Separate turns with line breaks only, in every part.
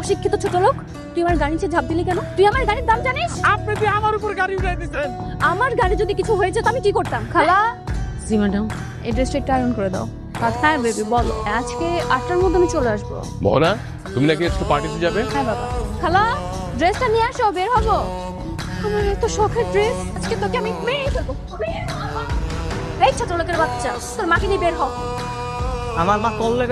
অশিক্ষিত ছোট লোক? তুই আমার গাড়ি নিচে ঝাঁপ দিলি কেন? তুই আমার গাড়ির দাম জানিস?
আপনি যে আমার উপর গাড়ি উঠাই দিচ্ছেন
আমার গাড়ি যদি কিছু হয়ে যেত আমি কি করতাম? খালা?
জি ম্যাডাম।
এই ড্রেসটা একটু আয়রন করে দাও। হ্যাঁ বেবি বলো। আজকে আটটার মধ্যে আমি চলে আসব।
মোহনা তুমি নাকি আজকে পার্টিতে যাবে?
হ্যাঁ বাবা। খালা ড্রেসটা নিয়ে আসো বের হব। আমার এত শখের ড্রেস আজকে তোকে আমি মেরে ফেলব। এই ছোট লোকের বাচ্চা তোর মাকে নিয়ে বের হ।
আমার মা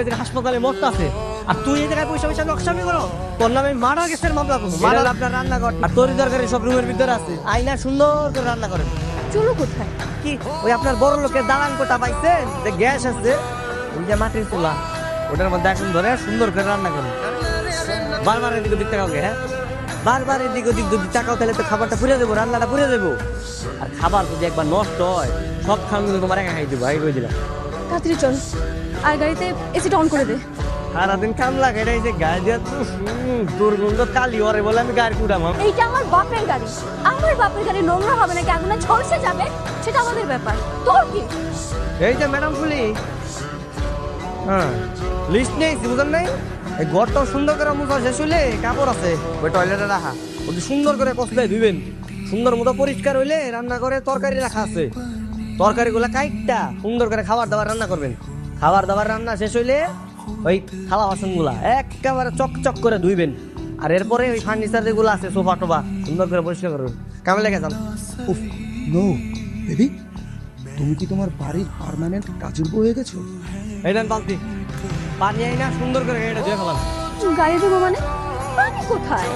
যে হাসপাতালে মরতে আছে আর তুই এই জায়গায় পয়সা পয়সা নকশামি করো। তোর নামে মারা গেছে মামলা করব। মারা আপনার রান্না কর আর তোর দরকারি সব রুমের ভিতরে আছে। আইনা সুন্দর করে রান্না করেন
চলো কোথায়?
কি? ওই আপনার বড় লোকের দালান কোটা পাইছেন যে গ্যাস আছে ওই যে মাটির চুলা। ওটার মধ্যে এখন ধরে সুন্দর করে রান্না করেন বারবার এদিক ওদিক তাকাও হ্যাঁ? বারবার এদিক ওদিক যদি তাকাও তাহলে তো খাবারটা পুড়ে দেবো রান্নাটা পুড়ে দেবো। আর খাবার যদি একবার নষ্ট হয় সব খাবার কিন্তু তোমার একা খাই দেবো আগে কই দিলাম?
তাড়াতাড়ি চল। আর গাড়িতে এসিটা অন করে দে।
সারাদিন কাম লাগে এটা যে গাড়ি দিয়ে দুর্গন্ধ কালি ওরে বলে আমি গাড়ি কুড়াম
এইটা আমার বাপের গাড়ি। আমার বাপের গাড়ি নোংরা হবে নাকি? আগুনে ঝলসে যাবে? সেটা আমাদের ব্যাপার। তোর কি?
এই যে ম্যাডাম ফুলি। হ্যাঁ লিস্ট নেই বুঝেন নাই? এই ঘরটা সুন্দর করে মুছা শেষ হইলে কাপড় আছে। ওই টয়লেটে রাখা। ওটি সুন্দর করে কষলে ধুইবেন। সুন্দর মতো পরিষ্কার হইলে রান্না করে তরকারি রাখা আছে। তরকারিগুলো কাইটটা সুন্দর করে খাবার দাবার রান্না করবেন। খাবার দাবার রান্না শেষ হইলে ওই খাওয়া বাসনগুলা একেবারে চকচক করে ধুইবেন। আর এরপরে ওই ফার্নিচার যেগুলো আছে সোফা টোফা সুন্দর করে পরিষ্কার করবেন কামে লেগে যান
উফ নো বেবি তুমি কি তোমার বাড়ির পার্মানেন্ট কাজের বউ হয়ে গেছো?
এই দেন বালতি। পানি আই না সুন্দর করে এটা ধুয়ে ফেলাম
গাড়ি দেবো মানে? পানি কোথায়?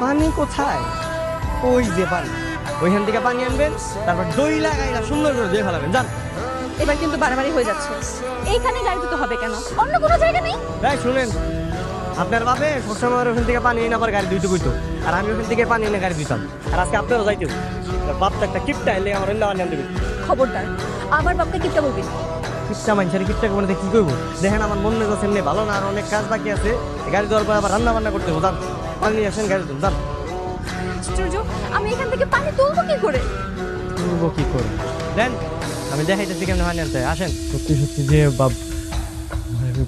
পানি কোথায়? ওই যে পানি। ওইখান থেকে পানি আনবেন তারপর দই লাগাইলা সুন্দর করে ধুয়ে ফেলাবেন যান
এবার কিন্তু বাড়াবাড়ি হয়ে যাচ্ছে। এইখানে গাড়ি দিতে হবে কেন? অন্য কোনো জায়গা নেই?
এই শুনেন। আপনার বাপে সবসময় ওখান থেকে পানি এনে আবার গাড়ি ধুইতে কইতো। আর আমি ওখান থেকে পানি এনে গাড়ি ধুইতাম আর আজকে আপনারও যাইতো। বাপ তো একটা কিপটা এলে আমার অন্য আনিয়ে দেবে
খবরদার আমার বাপকে কিপটা বলবি?
কিপটা মানুষের কিপটা করে কি করব দেখেন আমার মন মেজাজ এমনি ভালো না আর অনেক কাজ বাকি আছে। গাড়ি দেওয়ার পর আবার রান্না বান্না করতে হবে পানি নিয়ে আসেন গাড়ি যান।
আশ্চর্য আমি এখান থেকে পানি তুলবো কি করে?
করব কি করে? দেন। আমি দেখাইতেছি কেমন পানি আনতে আসেন। সত্যি সত্যি যে বাপ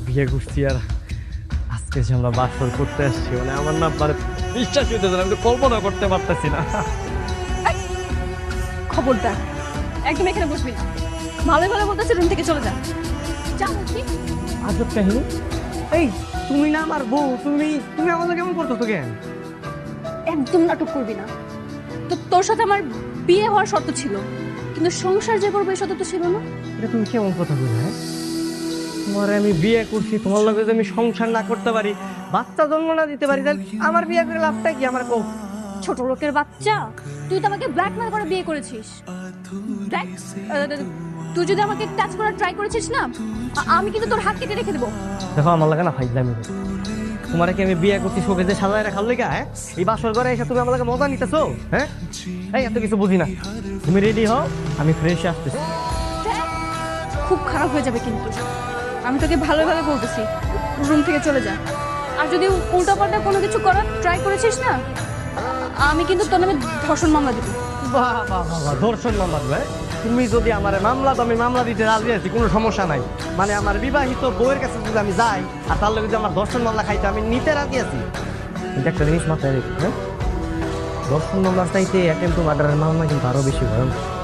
বিয়ে করছি আর আজকে যে আমরা বাসর করতে আসছি মানে আমার না মানে বিশ্বাস হইতেছে না আমি তো কল্পনা করতে পারতেছি না।
খবরদার একদম এখানে বসবি না। ভালো ভালো বলতেছে রুম থেকে চলে যা। যা বলছি।
আজব কাহিনী। এই তুমি না আমার বউ তুমি তুমি আমাকে কেমন করতেছো কেন?
একদম নাটক করবি না। তো তোর সাথে আমার বিয়ে হওয়ার শর্ত ছিল। কিন্তু সংসার যে করব এই তো ছিল না।
এটা তুমি কেমন কথা বলে হ্যাঁ? তোমার আমি বিয়ে করছি তোমার লগে যদি আমি সংসার না করতে পারি বাচ্চা জন্ম না দিতে পারি তাহলে আমার বিয়ে করে লাভটা কি আমার কো
ছোট লোকের বাচ্চা তুই তো আমাকে ব্ল্যাকমেল করে বিয়ে করেছিস। আহ, তুই যদি আমাকে টাচ করার ট্রাই করেছিস না আমি কিন্তু তোর হাত কেটে রেখে দেবো।
দেখো আমার লাগে না ফাইজলামি। তোমার কি আমি বিয়ে করছি শোকে যে সাজায় রাখার লেগা হ্যাঁ? এই বাসর ঘরে এসে তুমি লাগে মজা নিতেছো হ্যাঁ? এই, এত কিছু বুঝি না। তুমি রেডি হও, আমি ফ্রেশ আসতেছি।
খুব খারাপ হয়ে যাবে কিন্তু। আমি তোকে ভালো ভালো বলতেছি, রুম থেকে চলে যা। আর যদি উল্টা পাল্টা কোনো কিছু করার ট্রাই করেছিস না, আমি কিন্তু তোর নামে ধর্ষণ মামলা দিব।
মামলা দেবে তুমি যদি আমি মামলা দিতে আছি, কোনো সমস্যা নাই। মানে বিবাহিত বউয়ের কাছে যদি আমি যাই, আর যদি আমার খাইতে, আমি নিতে রাজি আছি। হ্যাঁ? চাইতে মামলা কিন্তু আরও বেশি ভয়ঙ্কর।